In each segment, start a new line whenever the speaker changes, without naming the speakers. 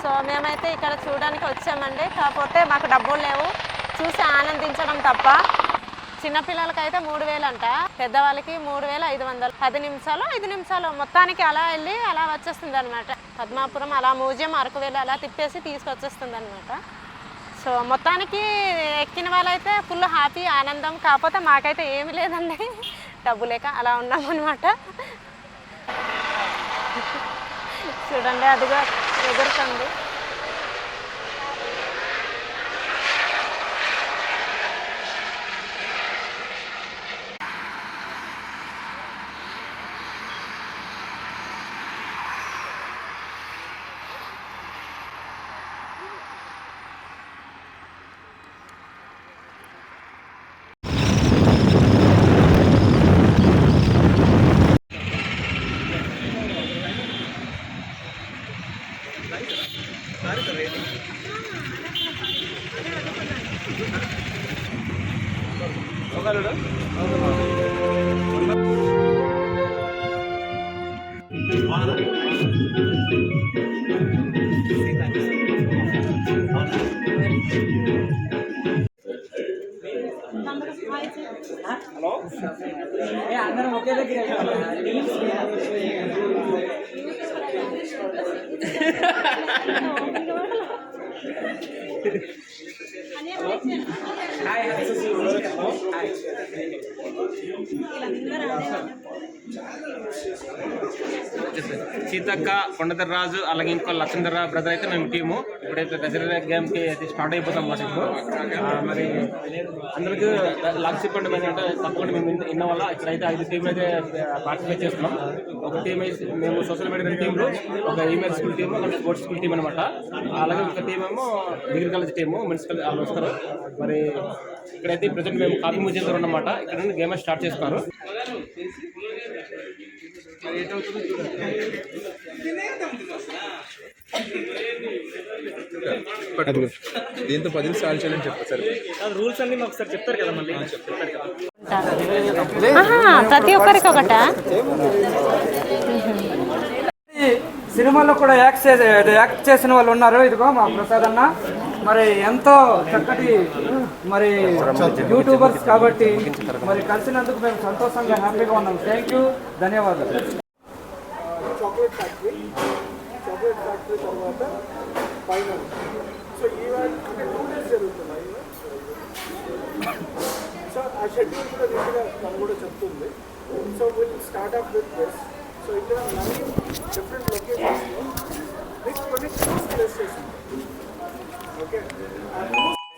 So మేమైతే ఇక్కడ చూడడానికి వచ్చామండి. కాకపోతే మాకు డబ్బులు లేవు. చూసి ఆనందించడం తప్ప చిన్నపిల్లలకైతే మూడు వేలు అంట. పెద్దవాళ్ళకి మూడు వేల ఐదు వందలు. పది నిమిషాలు ఐదు నిమిషాలు. మొత్తానికి అలా వెళ్ళి అలా వచ్చేస్తుంది అనమాట పద్మాపురం అలా మ్యూజియం అరకు వెళ్ళి అలా తిప్పేసి తీసుకొచ్చేస్తుంది అనమాట సో మొత్తానికి ఎక్కిన వాళ్ళైతే ఫుల్ హ్యాపీ ఆనందం. కాకపోతే మాకైతే ఏమీ లేదండి. డబ్బు లేక అలా ఉన్నాం అనమాట చూడండి అదిగా ఎగురుతుంది. Thank you.
సీతక్క కొండధర్ రాజు అలాగే ఇంకో లక్ష్మీధర బ్రదర్ అయితే మేము టీము ఇప్పుడైతే దసరా గేమ్కి అయితే స్టార్ట్ అయిపోతాం మా ఇప్పుడు. మరి అందరికీ లక్స్ ఇవ్వండి ఏంటంటే తప్పకుండా మేము ఇన్న- ఇన్న వల్ల ఇక్కడైతే ఐదు టీంలు అయితే పార్టిసిపేట్ చేస్తున్నాం. ఒక టీం అయితే మేము సోషల్ మీడియా టీంలు ఒక ఈమెయిల్ స్కూల్ టీము ఒక స్పోర్ట్స్ స్కూల్ టీం అనమాట అలాగే ఒక టీం ఏమో డిగ్రీ కాలేజ్ టీము మున్సిపల్ వాళ్ళు వస్తారు. మరి ఇక్కడైతే ప్రజెంట్ మేము కాఫీ మ్యూజియం దగ్గర ఉన్నమాట ఇక్కడ నుండి గేమ్ స్టార్ట్ చేస్తున్నారు
దీంతో పది సార్లు చేయాలని చెప్పారు సార్.
రూల్స్ అన్ని మాకు ఒకసారి చెప్తారు కదా మళ్ళీ. చెప్తారు కదా.
ఆహా, ప్రతి ఒక్కరికి ఒకట?
సినిమాలో కూడా యాక్ట్ చేసే యాక్ట్ చేసిన వాళ్ళు ఉన్నారు. ఇదిగో మా ప్రసాద్ అన్న. మరి ఎంతో చక్కటి మరి యూట్యూబర్స్ కాబట్టి మరి కలిసినందుకు మేము సంతోషంగా హ్యాపీగా ఉన్నాం. థ్యాంక్ యూ ధన్యవాదాలు.
చాక్లెట్ ఫ్యాక్టరీ చాక్లెట్ ఫ్యాక్టరీ తర్వాత final so event two days జరుగుతున్నాయి. సో ఆ షెడ్యూల్ కూడా నీట్గా తను కూడా చెప్తుంది. So will start up with this so ఇక్కడ నైన్ డిఫరెంట్ లొకేషన్స్లో విత్ కొన్ని ప్లేసెస్ ఓకే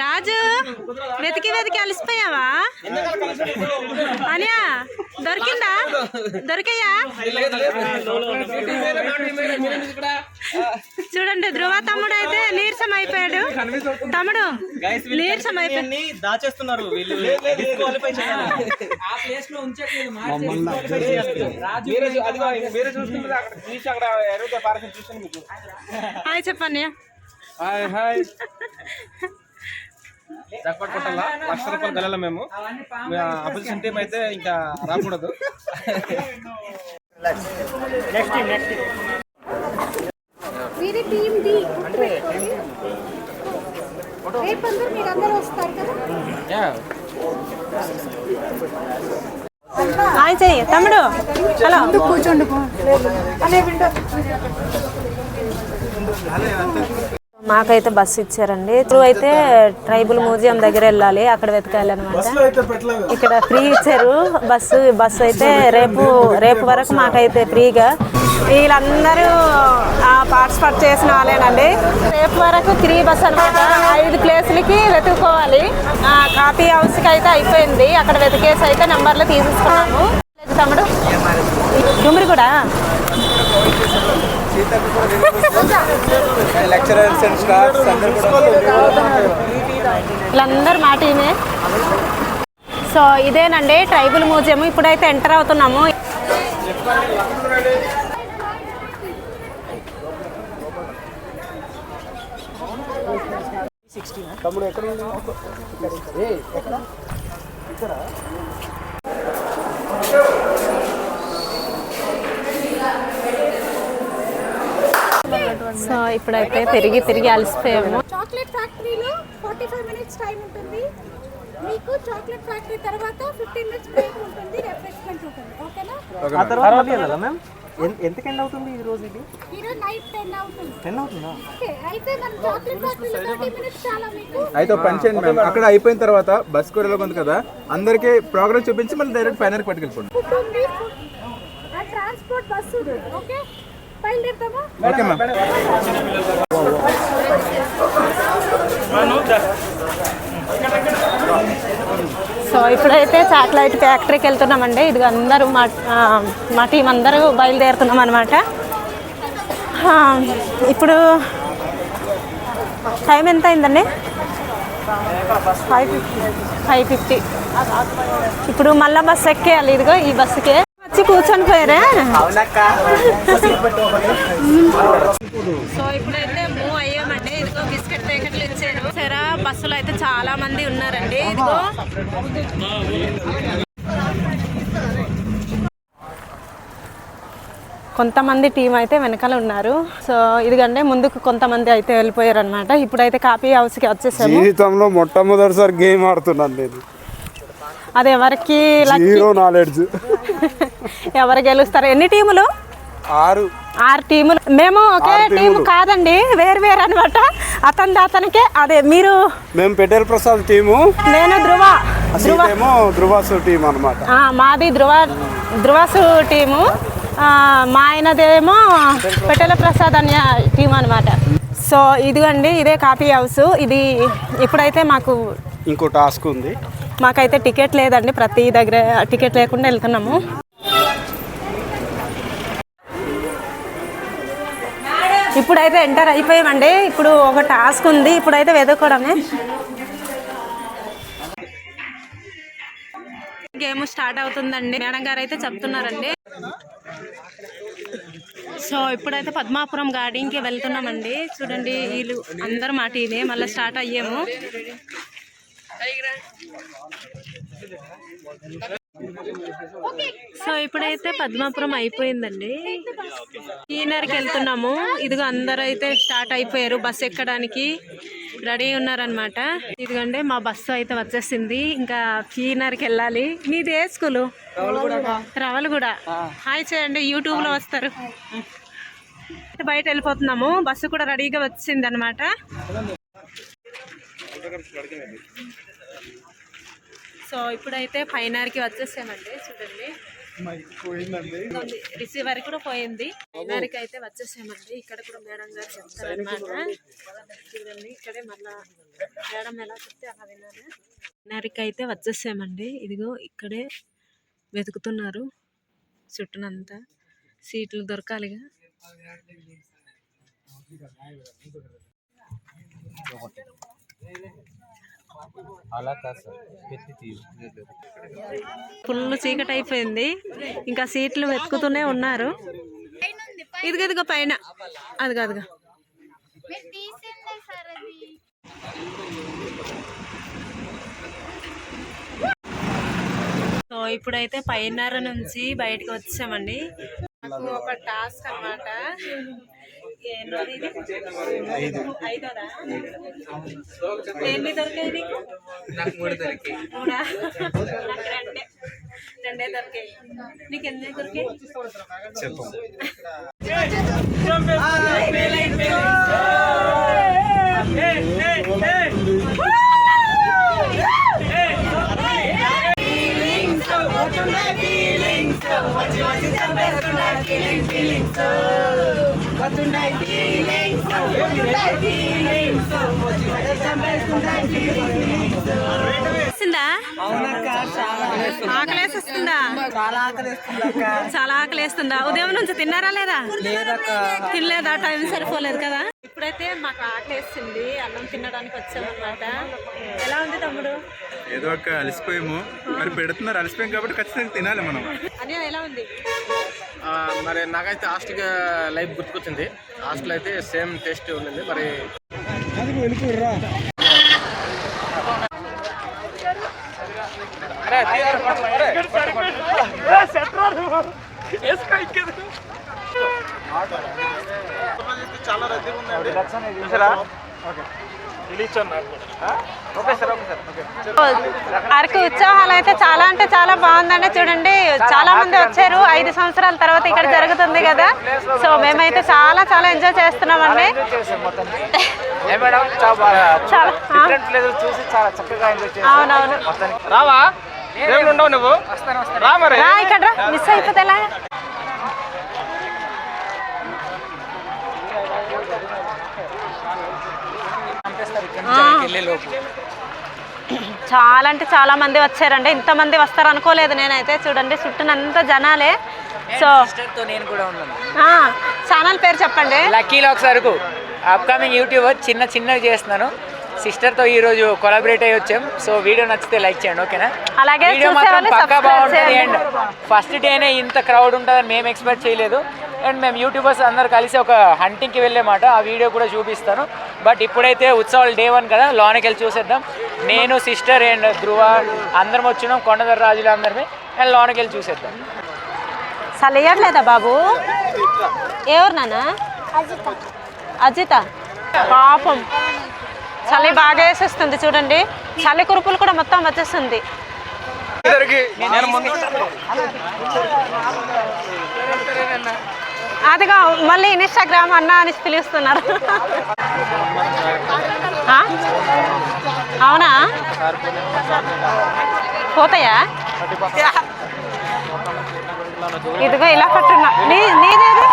రాజు వెతికి వెతికి అలసిపోయావా? అనియా దొరికిందా? దొరికయ్యా చూడండి ధ్రువ తమ్ముడు అయితే నీరసం అయిపోయాడు. తమ్ముడు నీరసం
దాచేస్తున్నారు మీకు.
హాయ్ చెప్పండి.
Hi hi. జక్పట్ కొట్టాలా? లక్ష రూపాయలు గెలాల మేము. అపోజిషన్ టీం అయితే ఇంకా రాకూడదు.
వేరే టీం డి రేపు అందరూ మీరు అందరూ వస్తారు కదా?
హాయ్ చెయ్యి తమ్ముడు. హలో.
కూర్చోండి అనే విండో.
మాకైతే బస్సు ఇచ్చారండి. ఇప్పుడు అయితే ట్రైబల్ మ్యూజియం దగ్గర వెళ్ళాలి. అక్కడ వెతకాలి అనమాట ఇక్కడ ఫ్రీ ఇచ్చారు. బస్సు బస్సు అయితే రేపు రేపు వరకు మాకైతే ఫ్రీగా. వీళ్ళందరూ పార్టిసిపేట్ చేసిన వాళ్ళేనండి. రేపు వరకు ఫ్రీ బస్ అనమాట ఐదు ప్లేసులకి వెతుక్కోవాలి. ఆ, కాఫీ హౌస్కి అయితే అయిపోయింది. అక్కడ వెతికేసి అయితే నెంబర్లు తీసేసుకున్నాము. తమ్ముడు డుమిరి కూడా
లెక్చరర్స్ అండ్ స్టాఫ్స్ అందరూ కూడా
వీళ్ళందరూ మా టీమే. సో ఇదేనండి ట్రైబుల్ మ్యూజియం. ఇప్పుడైతే ఎంటర్ అవుతున్నాము. తమ్ముడు ఎక్కడ? ఇక్కడ. సో ఇప్పుడైతే తిరిగి తిరిగి అలసిపోయాము.
చాక్లెట్ ఫ్యాక్టరీలో ఫార్టీ ఫైవ్ మినిట్స్ టైం ఉంటుంది. మీకు చాక్లెట్ ఫ్యాక్టరీ తర్వాత ఫిఫ్టీన్ మినిట్స్ బ్రేక్ ఉంటుంది రిఫ్రెష్మెంట్ ఉంటుంది. ఓకేనా
ఆ తర్వాత మ్యామ్? ఎంతకి ఎండ్ అవుతుంది ఈ రోజు ఇది?
నైట్ అవుతుంది.
అవుతుందా?
అయితే మన చాక్లెట్ ఫ్యాక్టరీలో థర్టీ మినిట్స్ చాలా మీకు.
అయితే ఒక పని చేయండి మ్యామ్. అక్కడ అయిపోయిన తర్వాత బస్ కూడా ఉంది కదా అందరికీ ప్రోగ్రామ్ చూపించి మళ్ళీ డైరెక్ట్ ఫైనల్కి పట్టుకెళ్ళిపోండి.
Transport bus okay? బయలుదేరుతామా?
Okay ma'am.
So ఇప్పుడైతే చాక్లెట్ ఫ్యాక్టరీకి వెళ్తున్నామండి. ఇది అందరూ మా మా టీం అందరూ బయలుదేరుతున్నాం అనమాట ఇప్పుడు టైం ఎంత అయిందండి? Five fifty. Five fifty. ఇప్పుడు మళ్ళీ బస్సు ఎక్కేయాలి. ఇదిగో ఈ బస్సుకే. వచ్చి కూర్చొని పోయారా? సో ఇప్పుడైతే మూవ్ అయ్యామండి. ఇదిగో బిస్కెట్ ప్యాకెట్లు ఇచ్చారు సరే బస్సులో అయితే చాలా మంది ఉన్నారండి. ఇదిగో. కొంతమంది టీం అయితే వెనకాల ఉన్నారు. సో ఇదిగంటే ముందుకు కొంతమంది అయితే వెళ్ళిపోయారు అనమాట ఇప్పుడైతే కాపీ హౌస్కి వచ్చేసాము.
జీవితంలో మొట్టమొదటిసారి గేమ్ ఆడుతున్నాను నేను.
అది ఎవరికి.
జీరో నాలెడ్జ్
ఎవరు గెలుస్తారు? ఎన్ని టీములు?
ఆరు.
ఆరు టీములు. మేము ఒకే టీం కాదండి వేరు వేరు అనమాట అతని అతనికే. అదే మీరు?
మేము పెటేల్ ప్రసాద్ టీము.
నేను ధృవ ధృవ
ఏమో ధృవాసు టీం అనమాట
మాది ధృవ ధృవసు టీము. మా ఆయనదేమో పెట్టెల ప్రసాద్ అనే టీం అనమాట సో ఇదిగండి ఇదే కాపీ హౌస్. ఇది ఇప్పుడైతే మాకు
ఇంకో టాస్క్ ఉంది.
మాకైతే టికెట్ లేదండి ప్రతి దగ్గర టికెట్ లేకుండా వెళ్తున్నాము. ఇప్పుడైతే ఎంటర్ అయిపోయామండి. ఇప్పుడు ఒక టాస్క్ ఉంది. ఇప్పుడైతే వెతుక్కోవడమే గేమ్ స్టార్ట్ అవుతుందండి. మేడం గారు అయితే చెప్తున్నారండి. సో ఇప్పుడైతే పద్మాపురం గార్డెన్కి వెళ్తున్నామండి. చూడండి వీళ్ళు అందరూ మాట ఇదే మళ్ళీ స్టార్ట్ అయ్యాము. సో ఇప్పుడైతే పద్మాపురం అయిపోయిందండి. ఈనర్కి వెళ్తున్నాము. ఇదిగో అందరూ అయితే స్టార్ట్ అయిపోయారు. బస్ ఎక్కడానికి రెడీ ఉన్నారనమాట ఇదిగోండి మా బస్సు అయితే వచ్చేసింది. ఇంకా కీనర్కి వెళ్ళాలి. మీది ఏ స్కూలు? రవలు కూడా హాయ్ చేయండి యూట్యూబ్లో వస్తారు. బయట వెళ్ళిపోతున్నాము. బస్సు కూడా రెడీగా వచ్చింది అనమాట సో ఇప్పుడైతే ఫైనర్కి వచ్చేసామండి చూడండి. రిసీవర్ కూడా పోయింది. ఫైనర్కి అయితే వచ్చేసామండి. ఇక్కడ కూడా మేడం గారు చెప్తారనమాట చూడండి ఇక్కడే మళ్ళా మేడం ఎలా చెప్తే అలా విన్నాను. ఫైనర్కి అయితే వచ్చేసామండి. ఇదిగో ఇక్కడే వెతుకుతున్నారు చుట్టూనంతా. సీట్లు దొరకాలిగా. ఫుల్ చీకటి అయిపోయింది. ఇంకా సీట్లు వెతుకుతూనే ఉన్నారు. ఇదిగో ఇదిగో పైన. అది కాదుగా. సో ఇప్పుడైతే పైనర నుంచి బయటకు వచ్చామండి. నాకు ఒక టాస్క్ అనమాట ఏమి దొరికాయి నీకు
నాకు మూడు దొరికాయి
మూడా నాకు రెండే రెండే దొరికాయి నీకు ఎన్ని దొరికాయి
చెప్పు
Feelings,
so what you want to tell me? Feelings, feelings, so. చంపేస్తుంటాయి
ఆకలేస్తుందా. చాలా ఆకలేస్తుందా ఉదయం నుంచి తిన్నారా లేదా? తినలేదా? టైం సరిపోలేదు కదా? ఇప్పుడైతే మాకు ఆకలిస్తుంది. అన్నం తినడానికి వచ్చామన్నమాట. ఎలా ఉంది తమ్ముడు?
ఏదో ఒక అలసిపోయాము. మరి పెడుతున్నారు. అలసిపోయాం కాబట్టి ఖచ్చితంగా తినాలి మనం.
అని ఎలా ఉంది?
మరి నాకైతే హాస్టల్ లైఫ్ గుర్తుకొచ్చింది హాస్టల్ అయితే సేమ్ టేస్ట్ ఉండింది మరి
అరకు ఉత్సవాలు అయితే చాలా అంటే చాలా బాగుందండి. చూడండి చాలా మంది వచ్చారు. ఐదు సంవత్సరాల తర్వాత ఇక్కడ జరుగుతుంది కదా. సో మేమైతే చాలా చాలా ఎంజాయ్ చేస్తున్నామండి. చాలా ఆ.
చూసి చాలా చక్కగా ఎంజాయ్
అవునవును.
రావా? రేపు ఉండవు నువ్వు? రా మరి.
ఇక్కడ రా. మిస్ అయిపోతే చాలా అంటే చాలా మంది వచ్చారండి. ఇంతమంది వస్తారు అనుకోలేదు నేనైతే. చూడండి చుట్టూనంతా జనాలే. సో
నేను కూడా ఉన్నాను.
ఛానల్ పేరు చెప్పండి.
Lucky lux Araku upcoming YouTuber చిన్న చిన్నవి చేస్తున్నాను. సిస్టర్తో ఈరోజు కొలాబరేట్ అయ్యి వచ్చాం. సో వీడియో నచ్చితే లైక్ చేయండి ఓకేనా?
అలాగే
వీడియో మాత్రం పక్కా బాగుంటుంది. అండ్. ఫస్ట్ డేనే ఇంత క్రౌడ్ ఉంటుందని మేము ఎక్స్పెక్ట్ చేయలేదు. అండ్ మేము యూట్యూబర్స్ అందరు కలిసి ఒక హంటింగ్కి వెళ్ళే మాట ఆ వీడియో కూడా చూపిస్తాను. బట్ ఇప్పుడైతే ఉత్సవాలు డే వన్ కదా లోనికి వెళ్ళి చూసేద్దాం. నేను సిస్టర్ అండ్ ధృవ అందరం వచ్చినాం కొండదర రాజులు అందరమే. అండ్ లోనికి వెళ్ళి చూసేద్దాం.
అసలు వేయట్లేదా బాబు? ఎవరు నాన్న? అజిత. పాపం. చలి బాగా వేసేస్తుంది చూడండి. చలి కురుపులు కూడా మొత్తం వచ్చేస్తుంది. అదిగా మళ్ళీ ఇన్స్టాగ్రామ్ అన్న అని పిలుస్తున్నారు. అవునా? పోతాయా? ఇదిగో ఇలా పట్టున్నా నీ నీదేది?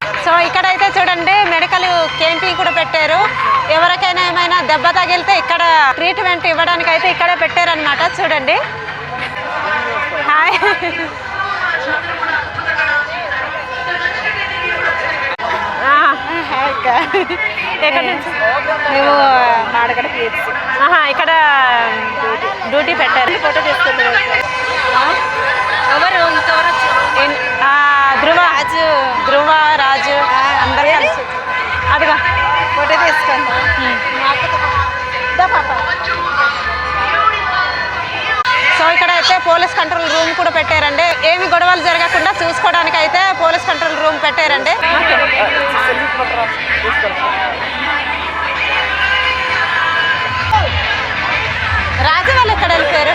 సో ఇక్కడైతే చూడండి మెడికల్ క్యాంపింగ్ కూడా పెట్టారు. ఎవరికైనా ఏమైనా దెబ్బ తగిలితే ఇక్కడ ట్రీట్మెంట్ ఇవ్వడానికి అయితే ఇక్కడే పెట్టారనమాట చూడండి. హాయ్. ఎక్కడి నుంచి? మాడగడ ఆహా ఇక్కడ డ్యూటీ పెట్టారు. ఫోటో తీసుకుంటారు సో ఇక్కడ అయితే పోలీస్ కంట్రోల్ రూమ్ కూడా పెట్టారండి. ఏమి గొడవలు జరగకుండా చూసుకోవడానికి అయితే పోలీస్ కంట్రోల్ రూమ్ పెట్టారండి. రాజు వాళ్ళు ఎక్కడ వెళ్ళిపోయారు?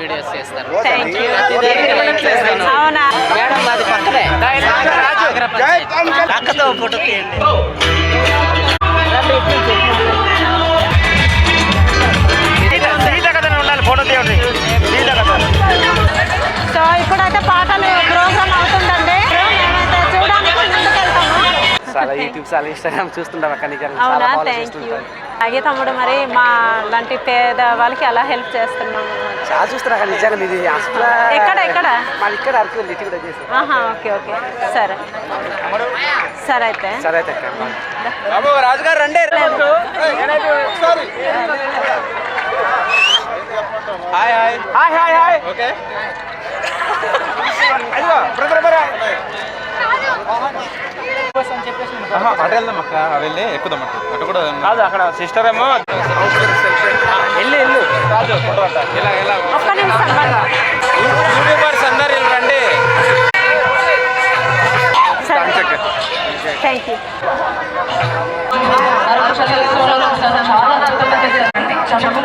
వీడియోస్ చేస్తారు.
థ్యాంక్ యూ అవునా?
మేడం మాది పక్కనే. అక్కతో ఫోటో తీయండి.
ఉండాలి ఫోటో తీయండి.
సో ఇప్పుడైతే పాటలు ప్రోగ్రామ్ అవుతుందండి. మేమైతే చూడడానికి ముందుకెళ్తాము
చాలా యూట్యూబ్ చాలా ఇన్స్టాగ్రామ్ చూస్తుంటాం అక్క నీకు.
అవునా? థ్యాంక్ యూ అలాగే తమ్ముడు మరి మా లాంటి పేద వాళ్ళకి అలా హెల్ప్ చేస్తున్నాము?
చాలా చూస్తున్నా కానీ నిజంగా ఇది అసలు
ఎక్కడ ఎక్కడ?
మాది ఇక్కడ అరకు వెళ్ళి ఇటు కూడా చేసి
ఆహా ఓకే ఓకే. సరే. సరే అయితే.
సరే అయితే
బాబు రాజుగారు రండి. Hi hi.
Hi hi hi.
Okay. అదిగో బ్రదర్ బ్రదర్ అటు వెళ్దాం అక్క వెళ్ళి ఎక్కుదాం అటు. అటు కూడా
కాదు అక్కడ సిస్టర్ ఏమో
వెళ్ళి వెళ్ళు. రాజు. ఇలా ఇలా.
ఒక్క నిమిషం
యూట్యూబర్స్ అందరు రండి.
సరే. థ్యాంక్ యూ
చిన్న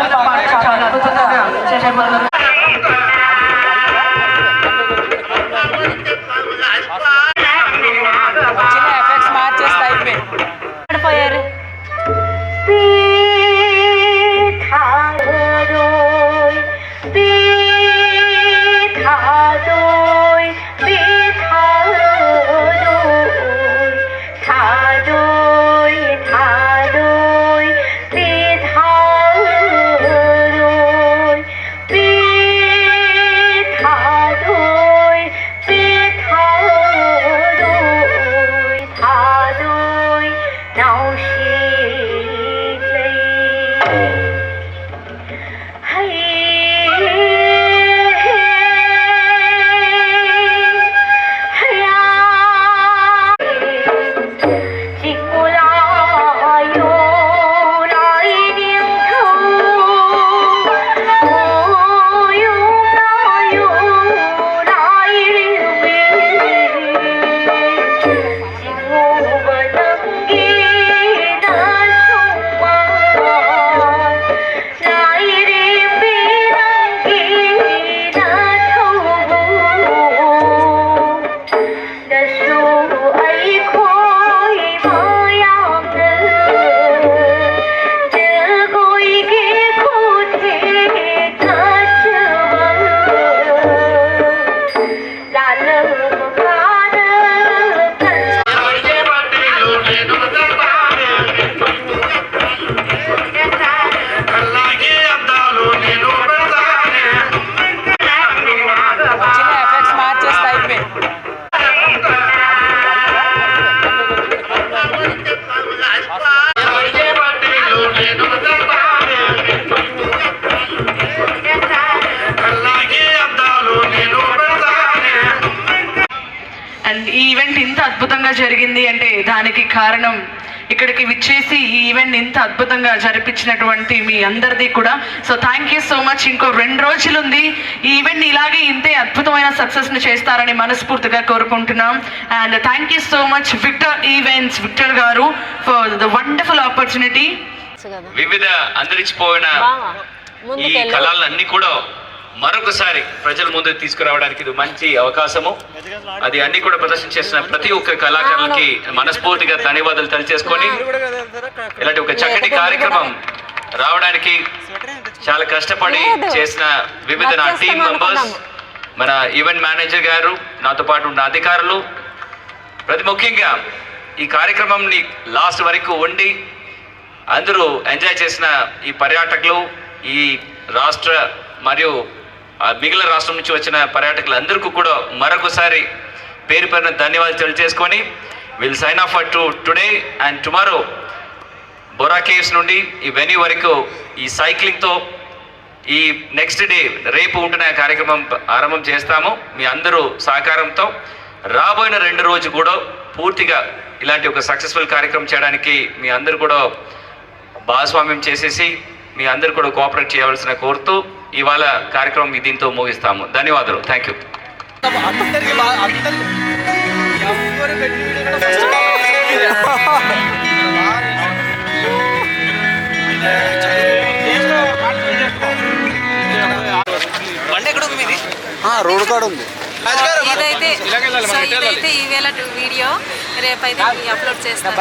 ఇక్కడికి విచ్చేసి ఈ ఈవెంట్ ఇంత అద్భుతంగా జరిపించినటువంటి మీ అందరిది కూడా. So thank you so much ఇంకో రెండు రోజులు ఉంది ఈ ఈవెంట్ ఇలాగే ఇంతే అద్భుతమైన సక్సెస్ని చేస్తారని మనస్ఫూర్తిగా కోరుకుంటున్నాం. And thank you so much Victor events Victor గారు ఫర్ ద వండర్ఫుల్ ఆపర్చునిటీ
కదా.
వివిధ అంతరించిపోయిన
బావా
ఈ కళలన్నీ కూడా మరొకసారి ప్రజల ముందు తీసుకురావడానికి ఇది మంచి అవకాశము అది అన్ని కూడా ప్రదర్శన చేసిన ప్రతి ఒక్క కళాకారులకి మనస్ఫూర్తిగా ధన్యవాదాలు తెలియజేసుకొని ఇలాంటి ఒక చక్కటి కార్యక్రమం రావడానికి చాలా కష్టపడి. చేసిన వివిధ నా టీం మెంబర్స్. మన ఈవెంట్ మేనేజర్ గారు నాతో పాటు ఉన్న అధికారులు ప్రతి ముఖ్యంగా ఈ కార్యక్రమంని లాస్ట్ వరకు ఉండి అందరూ ఎంజాయ్ చేసిన ఈ పర్యాటకులు ఈ రాష్ట్ర మరియు మిగిలిన రాష్ట్రం నుంచి వచ్చిన పర్యాటకులందరికీ కూడా మరొకసారి పేరు పేరున ధన్యవాదాలు తెలియజేసుకొని will sign off to today and tomorrow Borra Caves నుండి ఈ వెన్యూ వరకు ఈ సైక్లింగ్తో ఈ నెక్స్ట్ డే రేపు ఉంటున్న కార్యక్రమం ఆరంభం చేస్తాము. మీ అందరూ సహకారంతో రాబోయిన రెండు రోజు కూడా పూర్తిగా ఇలాంటి ఒక సక్సెస్ఫుల్ కార్యక్రమం చేయడానికి మీ అందరూ కూడా భాగస్వామ్యం చేసేసి మీ అందరు కూడా కోఆపరేట్ చేయవలసిన కోరుతూ ఇవాళ కార్యక్రమం దీంతో ముగిస్తాము. ధన్యవాదాలు. థ్యాంక్ యూ
రోడ్ కాడ ఉంది.
ఇదైతే ఈవేళ వీడియో. రేపైతే అప్లోడ్ చేస్తాను.